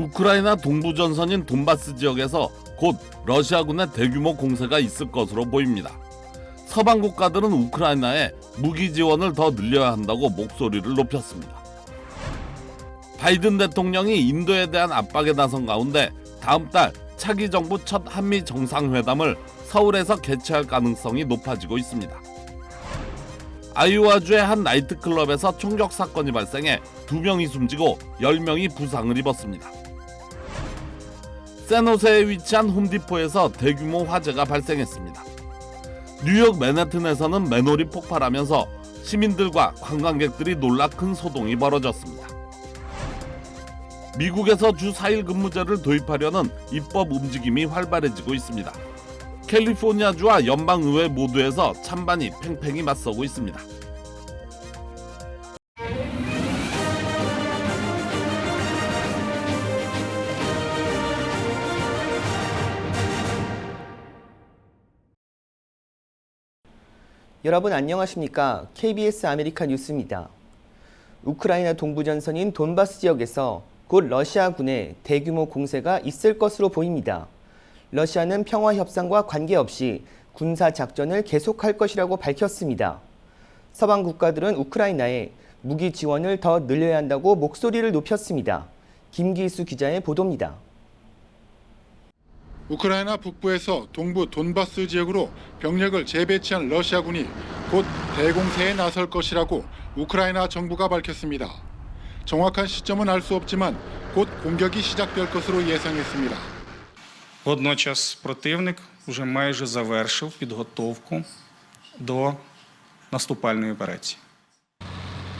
우크라이나 동부 전선인 돈바스 지역에서 곧 러시아군의 대규모 공세가 있을 것으로 보입니다. 서방 국가들은 우크라이나에 무기 지원을 더 늘려야 한다고 목소리를 높였습니다. 바이든 대통령이 인도에 대한 압박에 나선 가운데 다음 달 차기 정부 첫 한미 정상회담을 서울에서 개최할 가능성이 높아지고 있습니다. 아이오와주의 한 나이트클럽에서 총격 사건이 발생해 두 명이 숨지고 10명이 부상을 입었습니다. 샌호세에 위치한 홈디포에서 대규모 화재가 발생했습니다. 뉴욕 맨해튼에서는 맨홀이 폭발하면서 시민들과 관광객들이 놀라 큰 소동이 벌어졌습니다. 미국에서 주 4일 근무제를 도입하려는 입법 움직임이 활발해지고 있습니다. 캘리포니아주와 연방의회 모두에서 찬반이 팽팽히 맞서고 있습니다. 여러분 안녕하십니까? KBS 아메리카 뉴스입니다. 우크라이나 동부전선인 돈바스 지역에서 곧 러시아군의 대규모 공세가 있을 것으로 보입니다. 러시아는 평화 협상과 관계없이 군사 작전을 계속할 것이라고 밝혔습니다. 서방 국가들은 우크라이나에 무기 지원을 더 늘려야 한다고 목소리를 높였습니다. 김기수 기자의 보도입니다. 우크라이나 북부에서 동부 돈바스 지역으로 병력을 재배치한 러시아군이 곧 대공세에 나설 것이라고 우크라이나 정부가 밝혔습니다. 정확한 시점은 알 수 없지만 곧 공격이 시작될 것으로 예상했습니다. Водночас противник вже майже завершив підготовку до наступальної операції.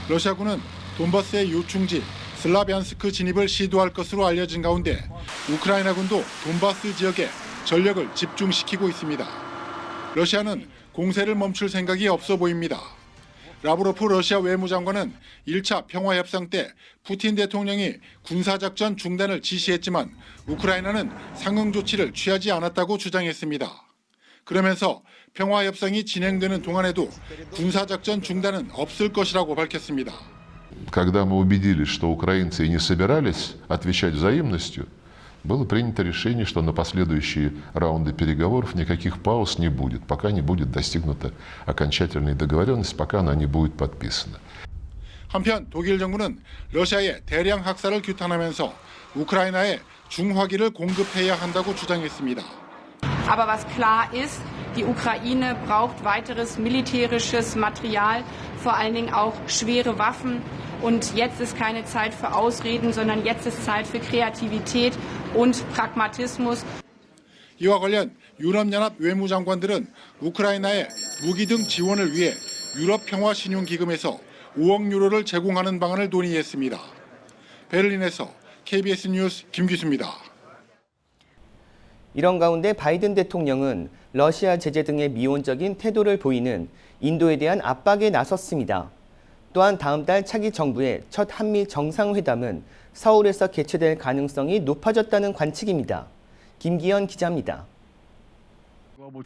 러시아군은 돈바스의 요충지 슬라비안스크 진입을 시도할 것으로 알려진 가운데 우크라이나군도 돈바스 지역에 전력을 집중시키고 있습니다. 러시아는 공세를 멈출 생각이 없어 보입니다. 라브로프 러시아 외무장관은 1차 평화협상 때 푸틴 대통령이 군사작전 중단을 지시했지만 우크라이나는 상응 조치를 취하지 않았다고 주장했습니다. 그러면서 평화협상이 진행되는 동안에도 군사작전 중단은 없을 것이라고 밝혔습니다. Когда мы убедились, что украинцы и не собирались отвечать взаимностью, было принято решение, что на последующие раунды переговоров никаких пауз не будет, пока не будет достигнута окончательной договоренность, пока она не будет подписана. 한편 독일 정부는 러시아의 대량 학살을 규탄하면서 우크라이나에 중화기를 공급해야 한다고 주장했습니다. Aber was klar ist, die Ukraine braucht weiteres militärisches Material, vor allen Dingen auch schwere Waffen. Und jetzt ist keine Zeit für Ausreden, sondern jetzt ist Zeit für Kreativität und Pragmatismus. 이와 관련 유럽연합 외무장관들은 우크라이나에 무기 등 지원을 위해 유럽 평화 신용 기금에서 5억 유로를 제공하는 방안을 논의했습니다. 베를린에서 KBS 뉴스 김기수입니다. 이런 가운데 바이든 대통령은 러시아 제재 등의 미온적인 태도를 보이는 인도에 대한 압박에 나섰습니다. 또한 다음 달 차기 정부의 첫 한미 정상회담은 서울에서 개최될 가능성이 높아졌다는 관측입니다. 김기현 기자입니다.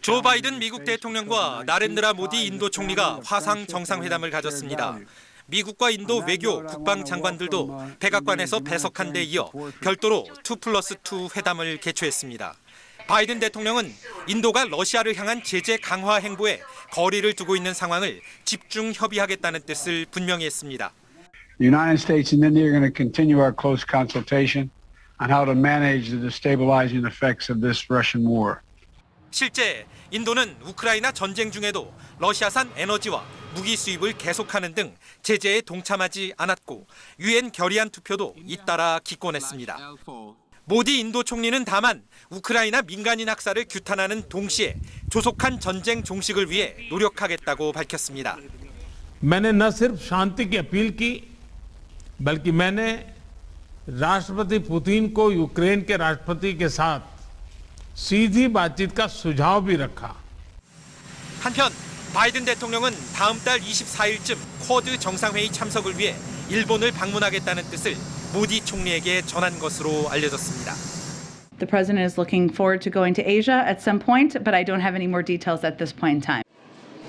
조 바이든 미국 대통령과 나렌드라 모디 인도 총리가 화상 정상회담을 가졌습니다. 미국과 인도 외교 국방 장관들도 백악관에서 배석한 데 이어 별도로 2 플러스 2 회담을 개최했습니다. 바이든 대통령은 인도가 러시아를 향한 제재 강화 행보에 거리를 두고 있는 상황을 집중 협의하겠다는 뜻을 분명히 했습니다. The United States and India are going to continue our close consultation on how to manage the destabilizing effects of this Russian war. 실제 인도는 우크라이나 전쟁 중에도 러시아산 에너지와 무기 수입을 계속하는 등 제재에 동참하지 않았고 유엔 결의안 투표도 잇따라 기권했습니다. 모디 인도 총리는 다만 우크라이나 민간인 학살을 규탄하는 동시에 조속한 전쟁 종식을 위해 노력하겠다고 밝혔습니다. मैंने न सिर्फ शांति की अपील की बल्कि मैंने राष्ट्रपति पुतिन को यूक्रेन के राष्ट्रपति के साथ सीधी बातचीत का सुझाव भी रखा 한편 바이든 대통령은 다음 달 24일쯤 쿼드 정상회의 참석을 위해 일본을 방문하겠다는 뜻을 모디 총리에게 전한 것으로 알려졌습니다. The president is looking forward to going to Asia at some point, but I don't have any more details at this point in time.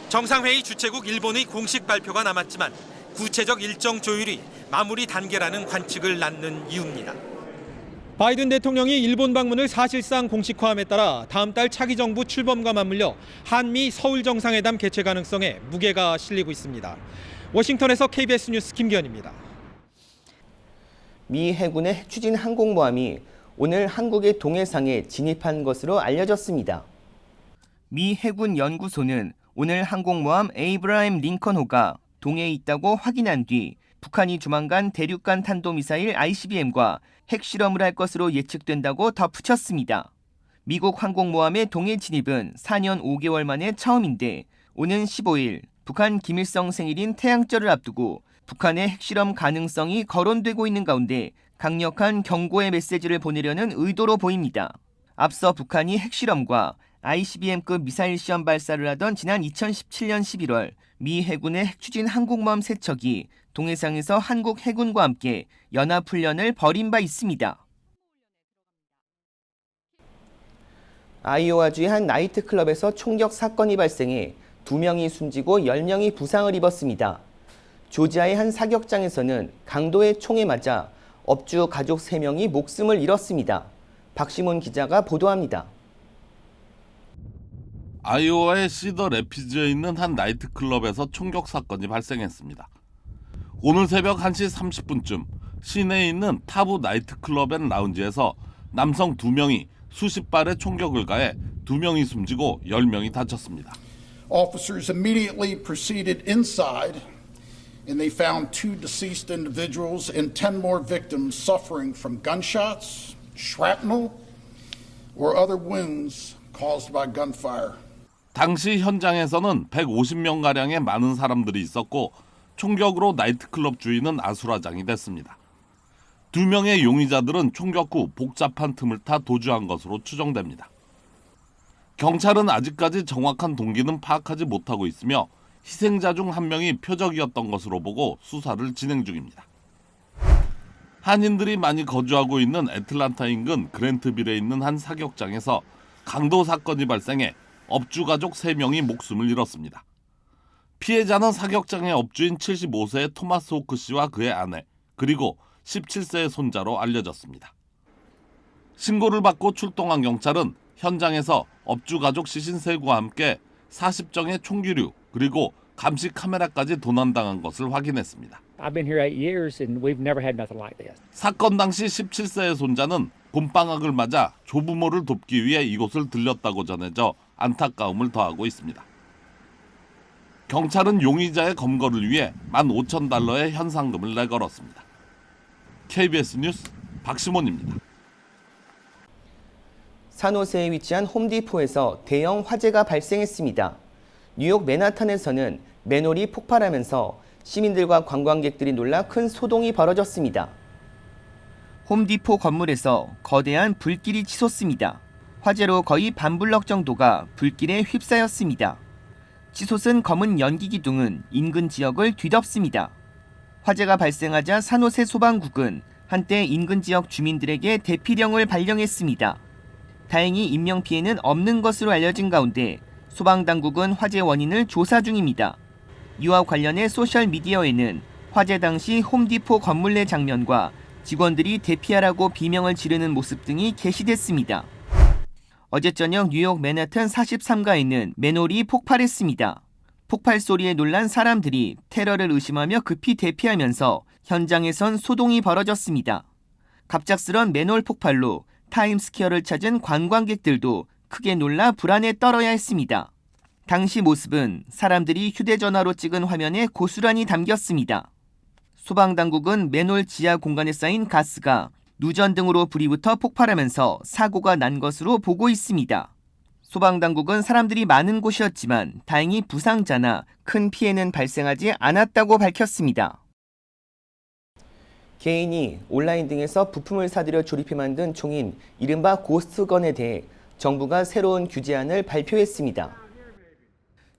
정상회의 주최국 일본의 공식 발표가 남았지만 구체적 일정 조율이 마무리 단계라는 관측을 낳는 이유입니다. 바이든 대통령이 일본 방문을 사실상 공식화함에 따라 다음 달 차기 정부 출범과 맞물려 한미 서울 정상회담 개최 가능성에 무게가 실리고 있습니다. 워싱턴에서 KBS 뉴스 김기현입니다. 미 해군의 핵추진 항공모함이 오늘 한국의 동해상에 진입한 것으로 알려졌습니다. 미 해군 연구소는 오늘 항공모함 에이브라임 링컨호가 동해에 있다고 확인한 뒤 북한이 조만간 대륙간 탄도미사일 ICBM과 핵실험을 할 것으로 예측된다고 덧붙였습니다. 미국 항공모함의 동해 진입은 4년 5개월 만에 처음인데 오는 15일 북한 김일성 생일인 태양절을 앞두고 북한의 핵실험 가능성이 거론되고 있는 가운데 강력한 경고의 메시지를 보내려는 의도로 보입니다. 앞서 북한이 핵실험과 ICBM급 미사일 시험 발사를 하던 지난 2017년 11월 미 해군의 핵추진 항공모함 세 척이 동해상에서 한국 해군과 함께 연합훈련을 벌인 바 있습니다. 아이오와주의 한 나이트클럽에서 총격 사건이 발생해 2명이 숨지고 10명이 부상을 입었습니다. 조지아의 한 사격장에서는 강도의 총에 맞아 업주 가족 3명이 목숨을 잃었습니다. 박시문 기자가 보도합니다. 아이오와의 시더 레피즈에 있는 한 나이트클럽에서 총격 사건이 발생했습니다. 오늘 새벽 1시 30분쯤 시내에 있는 타부 나이트클럽 앤 라운지에서 남성 2명이 수십 발의 총격을 가해 2명이 숨지고 10명이 다쳤습니다. Officers immediately proceeded inside and they found two deceased individuals and 10 more victims suffering from gunshots, shrapnel, or other wounds caused by gunfire. 당시 현장에서는 150명가량의 많은 사람들이 있었고 총격으로 나이트클럽 주인은 아수라장이 됐습니다. 두 명의 용의자들은 총격 후 복잡한 틈을 타 도주한 것으로 추정됩니다. 경찰은 아직까지 정확한 동기는 파악하지 못하고 있으며 희생자 중 한 명이 표적이었던 것으로 보고 수사를 진행 중입니다. 한인들이 많이 거주하고 있는 애틀란타 인근 그랜트빌에 있는 한 사격장에서 강도 사건이 발생해 업주 가족 3명이 목숨을 잃었습니다. 피해자는 사격장의 업주인 75세의 토마스 호크 씨와 그의 아내, 그리고 17세의 손자로 알려졌습니다. 신고를 받고 출동한 경찰은 현장에서 업주 가족 시신 세구와 함께 40정의 총기류 그리고 감시 카메라까지 도난당한 것을 확인했습니다. I've been here eight years and we've never had nothing like this. 사건 당시 17세의 손자는 봄방학을 맞아 조부모를 돕기 위해 이곳을 들렸다고 전해져 안타까움을 더하고 있습니다. 경찰은 용의자의 검거를 위해 15,000달러의 현상금을 내걸었습니다. KBS 뉴스 박시몬입니다. 산호세에 위치한 홈디포에서 대형 화재가 발생했습니다. 뉴욕 맨하탄에서는 맨홀이 폭발하면서 시민들과 관광객들이 놀라 큰 소동이 벌어졌습니다. 홈디포 건물에서 거대한 불길이 치솟습니다. 화재로 거의 반블럭 정도가 불길에 휩싸였습니다. 치솟은 검은 연기 기둥은 인근 지역을 뒤덮습니다. 화재가 발생하자 산호세 소방국은 한때 인근 지역 주민들에게 대피령을 발령했습니다. 다행히 인명 피해는 없는 것으로 알려진 가운데 소방당국은 화재 원인을 조사 중입니다. 이와 관련해 소셜미디어에는 화재 당시 홈디포 건물 내 장면과 직원들이 대피하라고 비명을 지르는 모습 등이 게시됐습니다. 어제 저녁 뉴욕 맨하튼 43가에는 맨홀이 폭발했습니다. 폭발 소리에 놀란 사람들이 테러를 의심하며 급히 대피하면서 현장에선 소동이 벌어졌습니다. 갑작스런 맨홀 폭발로 타임스퀘어를 찾은 관광객들도 크게 놀라 불안에 떨어야 했습니다. 당시 모습은 사람들이 휴대전화로 찍은 화면에 고스란히 담겼습니다. 소방당국은 맨홀 지하 공간에 쌓인 가스가 누전 등으로 불이 붙어 폭발하면서 사고가 난 것으로 보고 있습니다. 소방당국은 사람들이 많은 곳이었지만 다행히 부상자나 큰 피해는 발생하지 않았다고 밝혔습니다. 개인이 온라인 등에서 부품을 사들여 조립해 만든 총인 이른바 고스트건에 대해 정부가 새로운 규제안을 발표했습니다.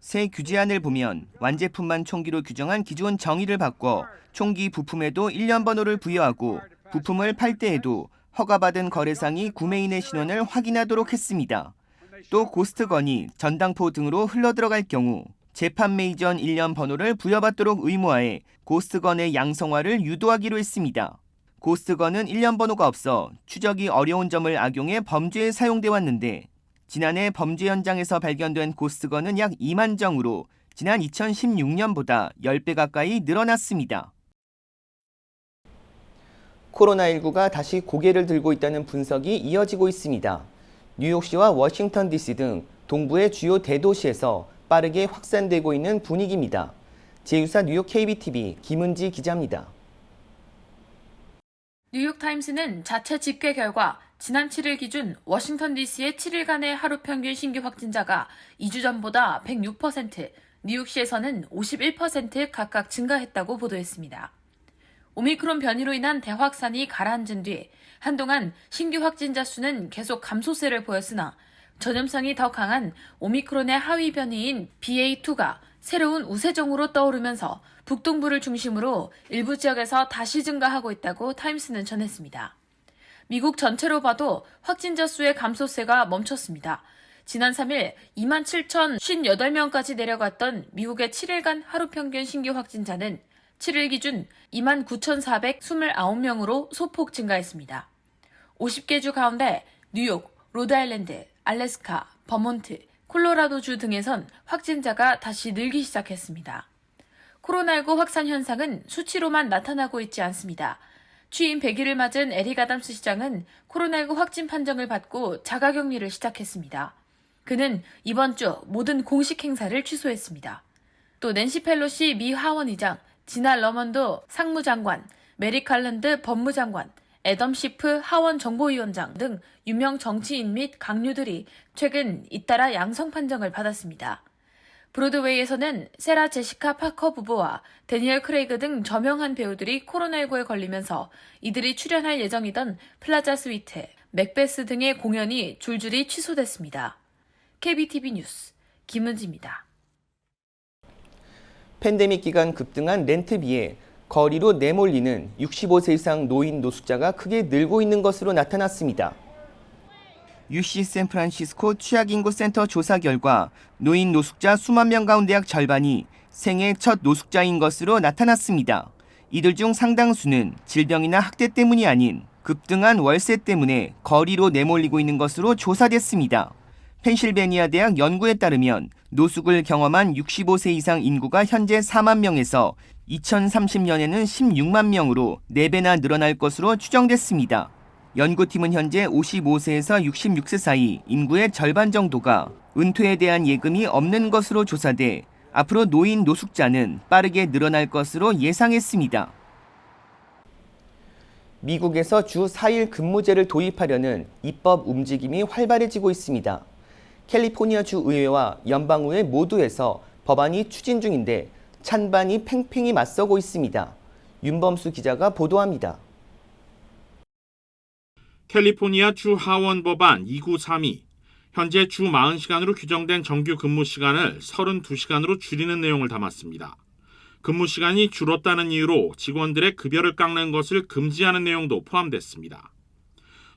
새 규제안을 보면 완제품만 총기로 규정한 기존 정의를 바꿔 총기 부품에도 1년 번호를 부여하고 부품을 팔 때에도 허가받은 거래상이 구매인의 신원을 확인하도록 했습니다. 또 고스트건이 전당포 등으로 흘러들어갈 경우 재판매 이전 1년 번호를 부여받도록 의무화해 고스트건의 양성화를 유도하기로 했습니다. 고스트건은 1년 번호가 없어 추적이 어려운 점을 악용해 범죄에 사용돼 왔는데 지난해 범죄 현장에서 발견된 고스트건은 약 2만 정으로 지난 2016년보다 10배 가까이 늘어났습니다. 코로나19가 다시 고개를 들고 있다는 분석이 이어지고 있습니다. 뉴욕시와 워싱턴 DC 등 동부의 주요 대도시에서 빠르게 확산되고 있는 분위기입니다. 제휴사 뉴욕 KBTV 김은지 기자입니다. 뉴욕타임스는 자체 집계 결과 지난 7일 기준 워싱턴 DC의 7일간의 하루 평균 신규 확진자가 2주 전보다 106%, 뉴욕시에서는 51% 각각 증가했다고 보도했습니다. 오미크론 변이로 인한 대확산이 가라앉은 뒤 한동안 신규 확진자 수는 계속 감소세를 보였으나 전염성이 더 강한 오미크론의 하위 변이인 BA2가 새로운 우세종으로 떠오르면서 북동부를 중심으로 일부 지역에서 다시 증가하고 있다고 타임스는 전했습니다. 미국 전체로 봐도 확진자 수의 감소세가 멈췄습니다. 지난 3일 27,058명까지 내려갔던 미국의 7일간 하루 평균 신규 확진자는 7일 기준 29,429명으로 소폭 증가했습니다. 50개 주 가운데 뉴욕, 로드아일랜드, 알래스카, 버몬트, 콜로라도주 등에선 확진자가 다시 늘기 시작했습니다. 코로나19 확산 현상은 수치로만 나타나고 있지 않습니다. 취임 100일을 맞은 에릭 아담스 시장은 코로나19 확진 판정을 받고 자가격리를 시작했습니다. 그는 이번 주 모든 공식 행사를 취소했습니다. 또 낸시 펠로시 미 하원의장, 지나 러먼도 상무장관, 메리 칼런드 법무장관, 애덤 시프 하원 정보위원장 등 유명 정치인 및 강요들이 최근 잇따라 양성 판정을 받았습니다. 브로드웨이에서는 세라 제시카 파커 부부와 데니얼 크레이그 등 저명한 배우들이 코로나19에 걸리면서 이들이 출연할 예정이던 플라자 스위트, 맥베스 등의 공연이 줄줄이 취소됐습니다. KBTV 뉴스 김은지입니다. 팬데믹 기간 급등한 렌트비에 거리로 내몰리는 65세 이상 노인 노숙자가 크게 늘고 있는 것으로 나타났습니다. UC 샌프란시스코 취약인구센터 조사 결과 노인 노숙자 수만 명 가운데 약 절반이 생애 첫 노숙자인 것으로 나타났습니다. 이들 중 상당수는 질병이나 학대 때문이 아닌 급등한 월세 때문에 거리로 내몰리고 있는 것으로 조사됐습니다. 펜실베니아 대학 연구에 따르면 노숙을 경험한 65세 이상 인구가 현재 4만 명에서 2030년에는 16만 명으로 4배나 늘어날 것으로 추정됐습니다. 연구팀은 현재 55세에서 66세 사이 인구의 절반 정도가 은퇴에 대한 예금이 없는 것으로 조사돼 앞으로 노인 노숙자는 빠르게 늘어날 것으로 예상했습니다. 미국에서 주 4일 근무제를 도입하려는 입법 움직임이 활발해지고 있습니다. 캘리포니아 주 의회와 연방의회 모두에서 법안이 추진 중인데 찬반이 팽팽히 맞서고 있습니다. 윤범수 기자가 보도합니다. 캘리포니아 주 하원 법안 2932 현재 주 40시간으로 규정된 정규 근무 시간을 32시간으로 줄이는 내용을 담았습니다. 근무 시간이 줄었다는 이유로 직원들의 급여를 깎는 것을 금지하는 내용도 포함됐습니다.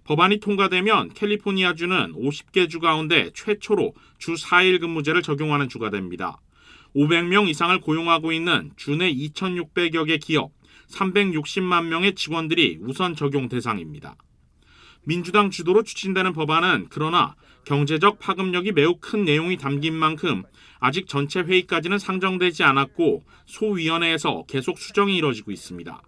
법안이 통과되면 캘리포니아주는 50개 주 가운데 최초로 주 4일 근무제를 적용하는 주가 됩니다. 500명 이상을 고용하고 있는 주내 2,600여 개 기업 360만 명의 직원들이 우선 적용 대상입니다. 민주당 주도로 추진되는 법안은 그러나 경제적 파급력이 매우 큰 내용이 담긴 만큼 아직 전체 회의까지는 상정되지 않았고 소위원회에서 계속 수정이 이뤄지고 있습니다.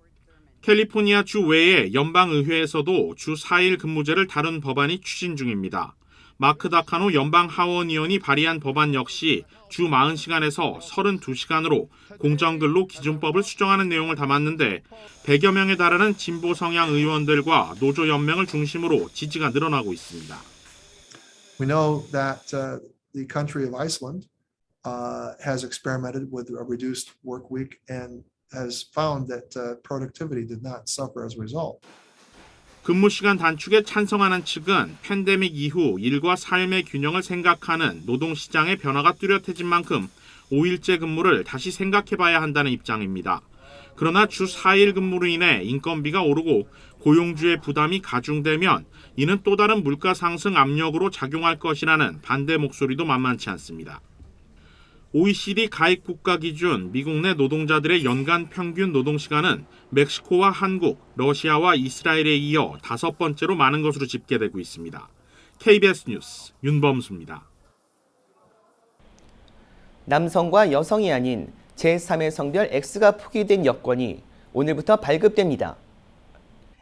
캘리포니아 주 외에 연방의회에서도 주 4일 근무제를 다룬 법안이 추진 중입니다. 마크 다카노 연방 하원의원이 발의한 법안 역시 주 40시간에서 32시간으로 공정근로 기준법을 수정하는 내용을 담았는데 100여 명에 달하는 진보 성향 의원들과 노조 연맹을 중심으로 지지가 늘어나고 있습니다. We know that uh, the country of Iceland uh, has experimented with a reduced work week and has found that uh, productivity did not suffer as a result. 근무 시간 단축에 찬성하는 측은 팬데믹 이후 일과 삶의 균형을 생각하는 노동 시장의 변화가 뚜렷해진 만큼 5일제 근무를 다시 생각해 봐야 한다는 입장입니다. 그러나 주 4일 근무로 인해 인건비가 오르고 고용주의 부담이 가중되면 이는 또 다른 물가 상승 압력으로 작용할 것이라는 반대 목소리도 만만치 않습니다. OECD 가입 국가 기준 미국 내 노동자들의 연간 평균 노동 시간은 멕시코와 한국, 러시아와 이스라엘에 이어 다섯 번째로 많은 것으로 집계되고 있습니다. KBS 뉴스 윤범수입니다. 남성과 여성이 아닌 제3의 성별 X가 포기된 여권이 오늘부터 발급됩니다.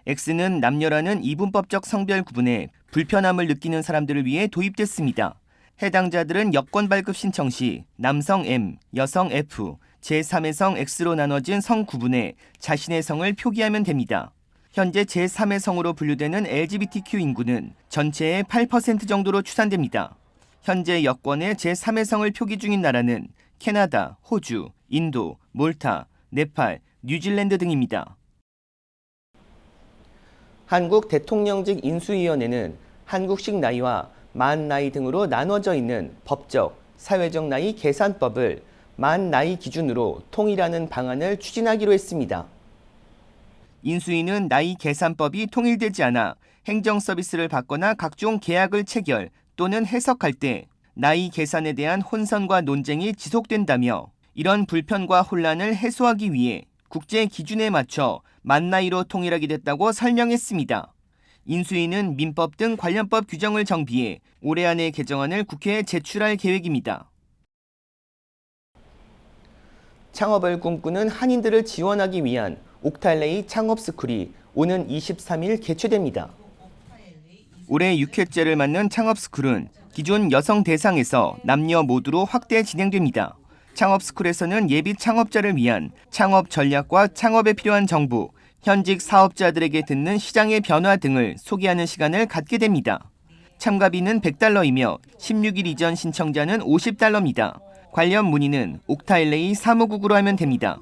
X는 남녀라는 이분법적 성별 구분에 불편함을 느끼는 사람들을 위해 도입됐습니다. 해당자들은 여권 발급 신청 시 남성 M, 여성 F, 제3의 성 X로 나눠진 성 구분에 자신의 성을 표기하면 됩니다. 현재 제3의 성으로 분류되는 LGBTQ 인구는 전체의 8% 정도로 추산됩니다. 현재 여권에 제3의 성을 표기 중인 나라는 캐나다, 호주, 인도, 몰타, 네팔, 뉴질랜드 등입니다. 한국 대통령직 인수위원회는 한국식 나이와 만 나이 등으로 나눠져 있는 법적, 사회적 나이 계산법을 만 나이 기준으로 통일하는 방안을 추진하기로 했습니다. 인수위는 나이 계산법이 통일되지 않아 행정 서비스를 받거나 각종 계약을 체결 또는 해석할 때 나이 계산에 대한 혼선과 논쟁이 지속된다며 이런 불편과 혼란을 해소하기 위해 국제 기준에 맞춰 만 나이로 통일하게 됐다고 설명했습니다. 인수위는 민법 등 관련법 규정을 정비해 올해 안에 개정안을 국회에 제출할 계획입니다. 창업을 꿈꾸는 한인들을 지원하기 위한 옥탈레이 창업스쿨이 오는 23일 개최됩니다. 올해 6회째를 맞는 창업스쿨은 기존 여성 대상에서 남녀 모두로 확대 진행됩니다. 창업스쿨에서는 예비 창업자를 위한 창업 전략과 창업에 필요한 정보, 현직 사업자들에게 듣는 시장의 변화 등을 소개하는 시간을 갖게 됩니다. 참가비는 100달러이며 16일 이전 신청자는 50달러입니다. 관련 문의는 옥타일레이 사무국으로 하면 됩니다.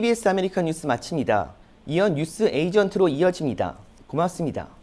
KBS 아메리칸 뉴스 마칩니다. 이어 뉴스 에이전트로 이어집니다. 고맙습니다.